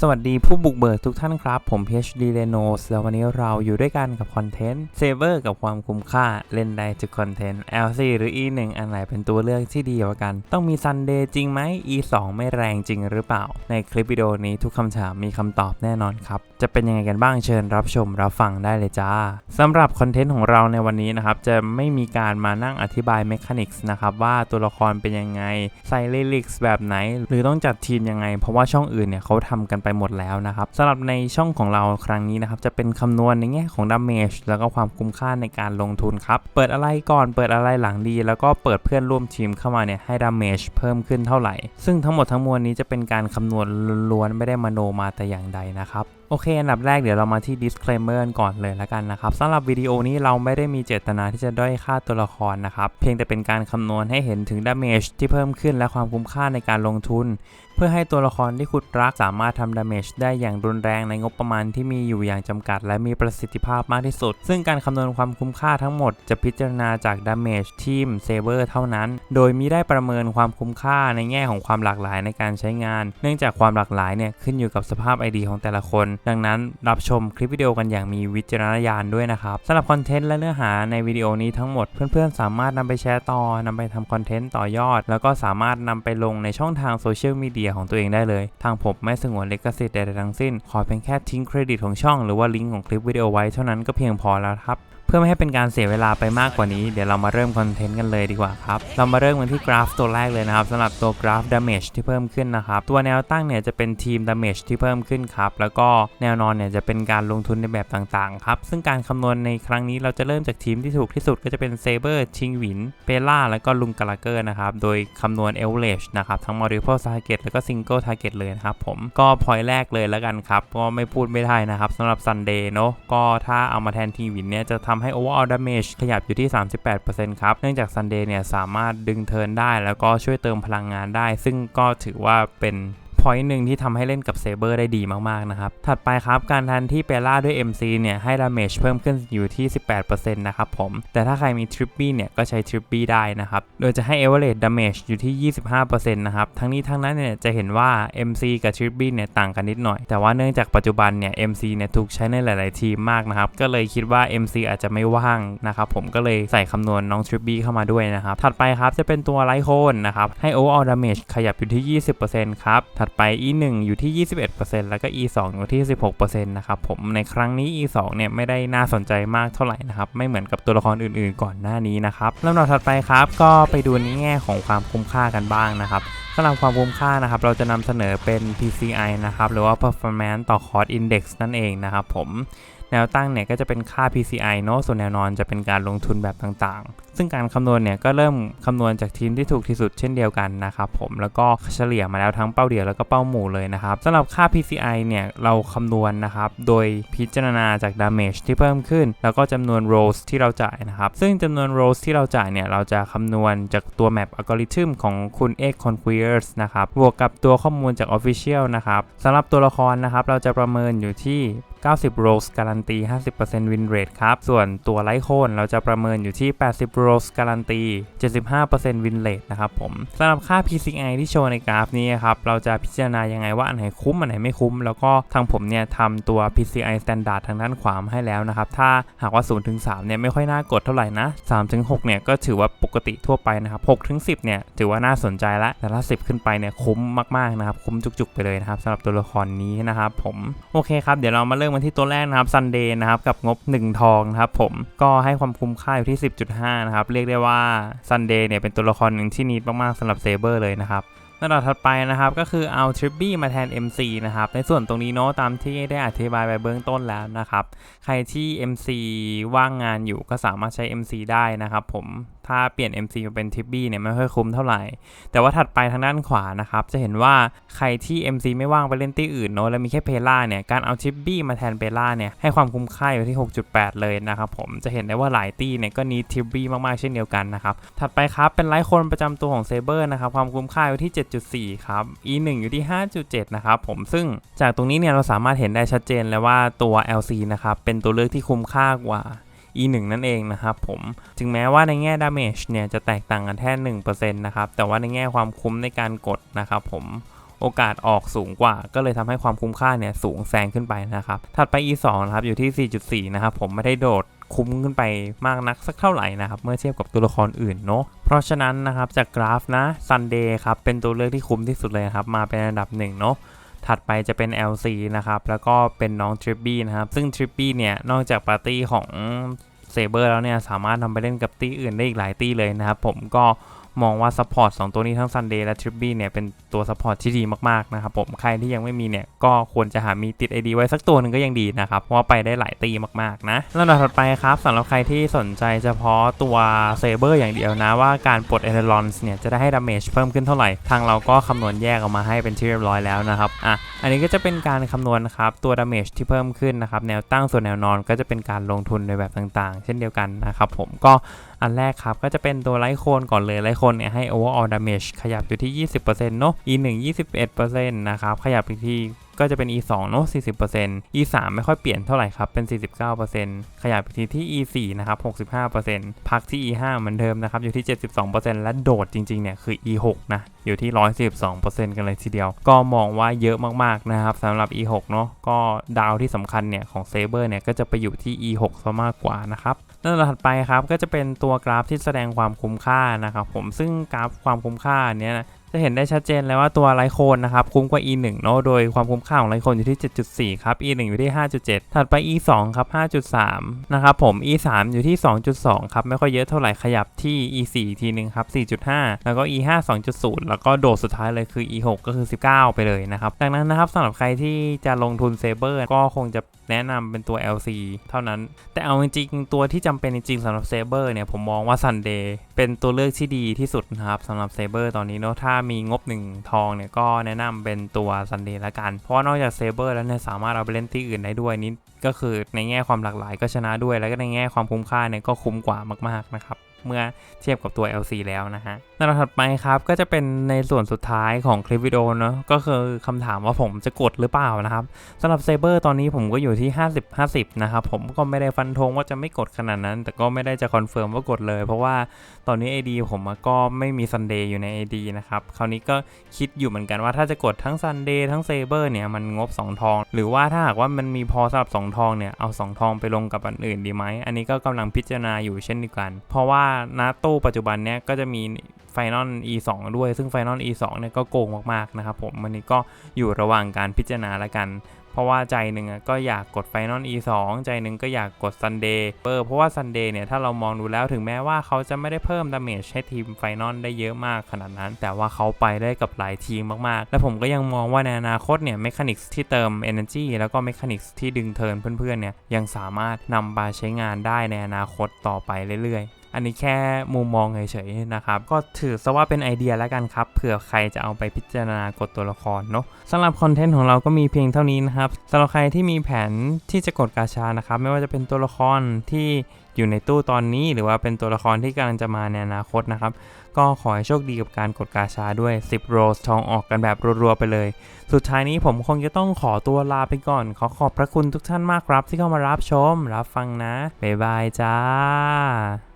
สวัสดีผู้บุกเบิกทุกท่านครับ ผม PhD Renos แล้ววันนี้เราอยู่ด้วยกันกับคอนเทนต์เซเวอร์กับความคุ้มค่าเล่นได้ทุกคอนเทนต์ L4 หรือ E1 อันไหนเป็นตัวเลือกที่ดีกว่ากัน ต้องมี Sunday จริงไหม E2 ไม่แรงจริงหรือเปล่า ในคลิปวิดีโอนี้ทุกคำถามมีคำตอบแน่นอนครับ จะเป็นยังไงกันบ้างเชิญรับชมรับฟังได้เลยจ้าสำหรับคอนเทนต์ของเราในวันนี้นะครับจะไม่มีการมานั่งอธิบาย Mechanics นะครับว่าตัวละครเป็นยังไงใส่ลิลิกส์แบบไหน หรือต้องจัดทีมยังไง เพราะว่าช่องอื่นเนี่ยเขาทำกันไปหมดแล้วนะครับสำหรับในช่องของเราครั้งนี้นะครับจะเป็นคำนวณในแง่ของดาเมจแล้วก็ความคุ้มค่าในการลงทุนครับเปิดอะไรก่อนเปิดอะไรหลังดี แล้วก็เปิดเพื่อนร่วมทีมเข้ามาเนี่ยให้ดาเมจเพิ่มขึ้นเท่าไหร่ ซึ่งทั้งหมดทั้งมวลนี้จะเป็นการคำนวณล้วนๆไม่ได้มโนมาแต่อย่างใดนะครับโอเค อันดับแรกเดี๋ยวเรามาที่ disclaimers ก่อนเลยแล้วกันนะครับสำหรับวิดีโอนี้เราไม่ได้มีเจตนาที่จะด้อยค่าตัวละครนะครับ เพียงแต่เป็นการคำนวณให้เห็นถึง damage ที่เพิ่มขึ้นและความคุ้มค่าในการลงทุน เพื่อให้ตัวละครที่คุณรักสามารถทำ damage ได้อย่างรุนแรงในงบประมาณที่มีอยู่อย่างจำกัด และมีประสิทธิภาพมากที่สุด ซึ่งการคำนวณความคุ้มค่าทั้งหมดจะพิจารณาจาก damage ทีม saver เท่านั้น โดยมีได้ประเมินความคุ้มค่าในแง่ของความหลากหลายในการใช้งาน เนื่องจากความหลากหลายเนี่ยขึ้นอยู่กับสภาพ ID ของแต่ละคนดังนั้นรับชมคลิปวิดีโอกันอย่างมีวิจารณญาณด้วยนะครับสำหรับคอนเทนต์และเนื้อหาในวิดีโอนี้ทั้งหมด เพื่อนๆ สามารถนำไปแชร์ต่อนำไปทำคอนเทนต์ต่อยอด แล้วก็สามารถนำไปลงในช่องทางโซเชียลมีเดียของตัวเองได้เลย ทางผมไม่สงวนลิขสิทธิ์ใดๆทั้งสิ้น ขอเพียงแค่ทิ้งเครดิตของช่องหรือว่าลิงก์ของคลิปวิดีโอไว้เท่านั้นก็เพียงพอแล้วครับ เพื่อไม่ให้เป็นการเสียเวลาไปมากกว่านี้ เดี๋ยวเรามาเริ่มคอนเทนต์กันเลยดีกว่าครับ เรามาเริ่มกันที่กราฟตัวแรกเลยนะครับสำหรับตัวกราฟ damage ที่เพิ่มขึ้นนะครับ ตัวแนวตั้งเนี่ยจะเป็นทีม damage ที่เพิ่มขึ้นครับ แล้วก็แนวนอนเนี่ยจะเป็นการลงทุนในแบบต่างๆครับ ซึ่งการคำนวณในครั้งนี้เราจะเริ่มจากทีมที่ถูกที่สุดก็จะเป็น Saber ชิงหวินเปล่าแล้วก็ลุงกาลาเกอร์นะครับ โดยคำนวณ average นะครับทั้ง multiple target แล้วก็ single target เลยนะครับผมก็พอยแรกเลยแล้วกันครับก็ไม่พูดไม่ได้นะครับสำหรับ Sunday เนอะก็ถ้าเอามาแทนทีมวินเนี่ยจะทำให้ overall damage ขยับอยู่ที่ 38%ครับ เนื่องจาก Sunday เนี่ยสามารถดึงเทิร์นได้ แล้วก็ช่วยเติมพลังงานได้ ซึ่งก็ถือว่าเป็น พอยต์หนึ่งที่ทำให้เล่นกับเซเบอร์ได้ดีมากๆนะครับ ถัดไปครับการทันที่เปล่าด้วย MC เนี่ยให้ดาเมจเพิ่มขึ้นอยู่ที่ 18%นะครับผม แต่ถ้าใครมีทริปปี้เนี่ยก็ใช้ทริปปี้ได้นะครับ โดยจะให้ average damage อยู่ที่ 25%นะครับ ทั้งนี้ทั้งนั้นเนี่ยจะเห็นว่า MC กับทริปปี้เนี่ยต่างกันนิดหน่อย แต่ว่าเนื่องจากปัจจุบันเนี่ย MC เนี่ยถูกใช้ในหลาย ๆ ทีมมากนะครับ ก็เลยคิดว่า MC อาจจะไม่ว่างนะครับผมก็เลยใส่คำนวณน้องทริปปี้เข้ามาด้วยนะครับ ถัดไปครับจะเป็นตัวไลโคนนะครับให้ overall damage ขยับอยู่ที่ 20%ครับถัดไป E1 อยู่ที่ 21%แล้วก็ E2 อยู่ที่ 16%นะครับผมในครั้งนี้ E2 เนี่ยไม่ได้น่าสนใจมากเท่าไหร่นะครับไม่เหมือนกับตัวละครอื่นๆ ก่อนหน้านี้นะครับลำดับถัดไปครับก็ไปดูในแง่ของความคุ้มค่ากันบ้างนะครับสำหรับความคุ้มค่านะครับเราจะนำเสนอเป็น PCI นะครับหรือว่า Performance ต่อ Cost Index นั่นเองนะครับผมแนวตั้งเนี่ยก็จะเป็นค่า PCI เนอะส่วนแนวนอนจะเป็นการลงทุนแบบต่างๆ ซึ่งการคำนวณเนี่ยก็เริ่มคำนวณจากทีมที่ถูกที่สุดเช่นเดียวกันนะครับผมแล้วก็เฉลี่ยมาแล้วทั้งเป้าเดี่ยวแล้วก็เป้าหมู่เลยนะครับสำหรับค่า PCI เนี่ยเราคำนวณนะครับโดยพิจารณาจาก damage ที่เพิ่มขึ้น แล้วก็จำนวน rows ที่เราจ่ายนะครับซึ่งจำนวน rows ที่เราจ่ายเนี่ยเราจะคำนวณจากตัว map algorithm ของคุณ X Conquerors นะครับบวกกับตัวข้อมูลจาก official นะครับสำหรับตัวละครนะครับเราจะประเมินอยู่ที่90 rows การันตี 50% win rate ครับ ส่วนตัวไลท์โคนเราจะประเมินอยู่ที่ 80 rows การันตี 75% win rate นะครับผมสำหรับค่า PCI ที่โชว์ในกราฟนี้ครับเราจะพิจารณายังไงว่าอันไหนคุ้มอันไหนไม่คุ้ม แล้วก็ทางผมเนี่ยทำตัว PCI standard ทางด้านขวามาให้แล้วนะครับถ้าหากว่า0-3เนี่ยไม่ค่อยน่ากดเท่าไหร่นะ3-6เนี่ยก็ถือว่าปกติทั่วไปนะครับ6-10เนี่ยถือว่าน่าสนใจแล้วแต่ถ้า 10 ขึ้นไปเนี่ยคุ้มมากๆนะครับคุ้มจุกๆไปเลยนะครับสำหรับตัวละครนี้นะครับผมโอเคครับเดี๋ยวเรามาเริ่มกันที่ตัวแรกนะครับ Sunday นะครับกับงบ 1 ทองนะครับผมก็ให้ความคุ้มค่าอยู่ที่ 10.5นะครับเรียกได้ว่าซันเดย์เนี่ยเป็นตัวละครหนึ่งที่นิดมากๆสำหรับเซเบอร์เลยนะครับ ระดับถัดไปนะครับก็คือเอาทริปบี้มาแทน MC นะครับในส่วนตรงนี้เนาะตามที่ได้อธิบายไปเบื้องต้นแล้วนะครับ ใครที่ MC ว่างงานอยู่ก็สามารถใช้ MC ได้นะครับผมถ้าเปลี่ยน MC มาเป็นทิปบี้เนี่ยไม่ค่อยคุ้มเท่าไหร่ แต่ว่าถัดไปทางด้านขวานะครับ จะเห็นว่าใครที่ MC ไม่ว่างไปเล่นตี้อื่นเนาะแล้วมีแค่เพล่าเนี่ยการเอาทิปบี้มาแทนเพล่าเนี่ยให้ความคุ้มค่าอยู่ที่ 6.8 เลยนะครับผมจะเห็นได้ว่าหลายตี้เนี่ยก็นีทิปบี้มากๆเช่นเดียวกันนะครับถัดไปครับเป็นไลฟ์คนประจำตัวของเซเบอร์นะครับความคุ้มค่าอยู่ที่7.4 ครับ E1 อยู่ที่ 5.7 นะครับผมซึ่งจากตรงนี้เนี่ยเราสามารถเห็นได้ชัดเจนเลยว่าตัว LC นะครับเป็นตัวเลือกที่คุ้มค่ากว่า E1 นั่นเองนะครับผม ถึงแม้ว่าในแง่ damage เนี่ยจะแตกต่างกันแค่1%นะครับ แต่ว่าในแง่ความคุ้มในการกดนะครับผม โอกาสออกสูงกว่า ก็เลยทำให้ความคุ้มค่าเนี่ยสูงแซงขึ้นไปนะครับ ถัดไป E2 นะครับอยู่ที่ 4.4 นะครับผมไม่ได้โดด คุ้มขึ้นไปมากนักสักเท่าไหร่นะครับเมื่อเทียบกับตัวละครอื่นเนาะเพราะฉะนั้นนะครับจากกราฟนะซันเดย์ครับเป็นตัวเลือกที่คุ้มที่สุดเลยครับมาเป็นอันดับหนึ่งเนาะถัดไปจะเป็น LC นะครับแล้วก็เป็นน้องทริปปี้นะครับซึ่งทริปปี้เนี่ยนอกจากปาร์ตี้ของเซเบอร์แล้วเนี่ยสามารถนำไปเล่นกับตี้อื่นได้อีกหลายตี้เลยนะครับผมก็ มองว่าซัพพอร์ตสตัวนี้ทั้ง Sunday และ t r i p p y เนี่ยเป็นตัวซัพพอร์ตที่ดีมากๆนะครับผมใครที่ยังไม่มีเนี่ยก็ควรจะหามีติด ID ไว้สักตัวหนึ่งก็ยังดีนะครับเพราะว่าไปได้หลายตีมากๆนะลำดับถัดไปครับสำหรับใครที่สนใจเฉพาะตัวเซเบอร์อย่างเดียวนะว่าการปลดเอเ r รอนส์เนี่ยจะได้ให้ดาเมจเพิ่มขึ้นเท่าไหร่ทางเราก็คำนวณแยกออกมาให้เป็นที่เรียบร้อยแล้วนะครับอะอันนี้ก็จะเป็นการคำนวณครับตัวดาเมจที่เพิ่มขึ้นนะครับแนวตั้งส่วนแนวนอนก็จะเป็นการลงทุนในแบบต่างๆ เช่นเดียวกันนะครับผมก็อันแรกครับก็จะเป็นตัวไลโคนก่อนเลยไลโคนเนี่ยให้ overall damage ขยับอยู่ที่ 20%เนาะ e 1 21%นะครับขยับอีกทีก็จะเป็น e 2 เนาะ40% e 3 ไม่ค่อยเปลี่ยนเท่าไหร่ครับ เป็น 49%ขยับอีกทีที่ e 4 นะครับ 65%พักที่ e 5 เหมือนเดิมนะครับ อยู่ที่ 72%และโดดจริงๆ เนี่ย คือ e 6 นะ อยู่ที่ 142%กันเลยทีเดียว ก็มองว่าเยอะมากๆ นะครับสำหรับ e 6 เนาะก็ดาวที่สำคัญเนี่ย ของเซเบอร์เนี่ย ก็จะไปอยู่ที่ e 6 ซะมากกว่านะครับ แล้วถัดไปครับก็จะเป็นตัวกราฟที่แสดงความคุ้มค่านะครับผมซึ่งกราฟความคุ้มค่าเนี้ย จะเห็นได้ชัดเจนเลยว่าตัวไลโคนนะครับคุ้มกว่า e 1 เนาะโดยความคุ้มค่าของไลโคนอยู่ที่ 7.4 ครับ e 1 อยู่ที่ 5.7 ถัดไป e 2 ครับ 5.3 นะครับผม e 3 อยู่ที่ 2.2 ครับ ไม่ค่อยเยอะเท่าไหร่ขยับที่ e 4 ทีนึงครับ 4.5 แล้วก็ e 5 2.0 แล้วก็โดดสุดท้ายเลยคือ e 6 ก็คือ 19 ไปเลยนะครับ ดังนั้นนะครับสำหรับใครที่จะลงทุนเซเบอร์ก็คงจะแนะนำเป็นตัว LC เท่านั้น แต่เอาจริงๆตัวที่จำเป็นจริงๆสำหรับเซเบอร์เนี่ยผมมองว่า Sunday เป็นตัวเลือกที่ดีที่สุดนะครับสำหรับเซเบอร์ตอนนี้เนาะถ้ามีงบ1ทองเนี่ยก็แนะนำเป็นตัวซันเดย์ละกัน เพราะว่านอกจากเซเบอร์แล้วเนี่ยสามารถเอาไปเล่นที่อื่นได้ด้วยนี่ก็คือในแง่ความหลากหลายก็ชนะด้วย แล้วก็ในแง่ความคุ้มค่าเนี่ยก็คุ้มกว่ามากๆนะครับ เมื่อเทียบกับตัว LC แล้วนะฮะลำดับถัดไปครับก็จะเป็นในส่วนสุดท้ายของคลิปวิดีโอเนาะก็คือคำถามว่าผมจะกดหรือเปล่านะครับสำหรับเซเบอร์ตอนนี้ผมก็อยู่ที่ 50 50 นะครับ ผมก็ไม่ได้ฟันธงว่าจะไม่กดขนาดนั้น แต่ก็ไม่ได้จะคอนเฟิร์มว่ากดเลย เพราะว่าตอนนี้ AD ผมก็ไม่มี Sunday อยู่ใน AD นะครับคราวนี้ก็คิดอยู่เหมือนกันว่าถ้าจะกดทั้ง Sunday ทั้งเซเบอร์เนี่ยมันงบ 2 ทอง หรือว่าถ้าหากว่ามันมีพอสำหรับ 2 ทองเนี่ยเอา 2 ทองไปลงกับอันอื่นดีไหมอันนี้ก็กำลังพิจารณาอยู่เช่นเดียวกัน เพราะว่าณตู้ปัจจุบันเนี้ยก็จะมีไฟนอล E2 ด้วย ซึ่งไฟนอล E2 เนี่ยก็โกงมากๆนะครับผมวันนี้ก็อยู่ระหว่างการพิจารณาแล้วกัน เพราะว่าใจหนึ่งก็อยากกดไฟนอล E2 ใจหนึ่งก็อยากกด Sunday เออเพราะว่า Sunday เนี่ยถ้าเรามองดูแล้วถึงแม้ว่าเขาจะไม่ได้เพิ่มดาเมจให้ทีมไฟนอลได้เยอะมากขนาดนั้น แต่ว่าเขาไปได้กับหลายทีมมากๆ และผมก็ยังมองว่าในอนาคตเนี่ยเมคานิกส์ที่เติม Energy แล้วก็เมคานิกส์ที่ดึงเทิร์นเพื่อนๆเนี่ยยังสามารถนำมาใช้งานได้ในอนาคตต่อไปเรื่อยๆ อันนี้แค่มุมมองเฉยๆนะครับ ก็ถือซะว่าเป็นไอเดียแล้วกันครับ เผื่อใครจะเอาไปพิจารณากดตัวละครเนาะสำหรับคอนเทนต์ของเราก็มีเพียงเท่านี้นะครับสำหรับใครที่มีแผนที่จะกดกาชานะครับ ไม่ว่าจะเป็นตัวละครที่อยู่ในตู้ตอนนี้หรือว่าเป็นตัวละครที่กำลังจะมาในอนาคตนะครับ ก็ขอให้โชคดีกับการกดกาชาด้วย 10 โรสทองออกกันแบบรัวๆไปเลย สุดท้ายนี้ผมคงจะต้องขอตัวลาไปก่อน ขอขอบพระคุณทุกท่านมากครับ ที่เข้ามารับชม รับฟังนะ บ๊ายบายจ้า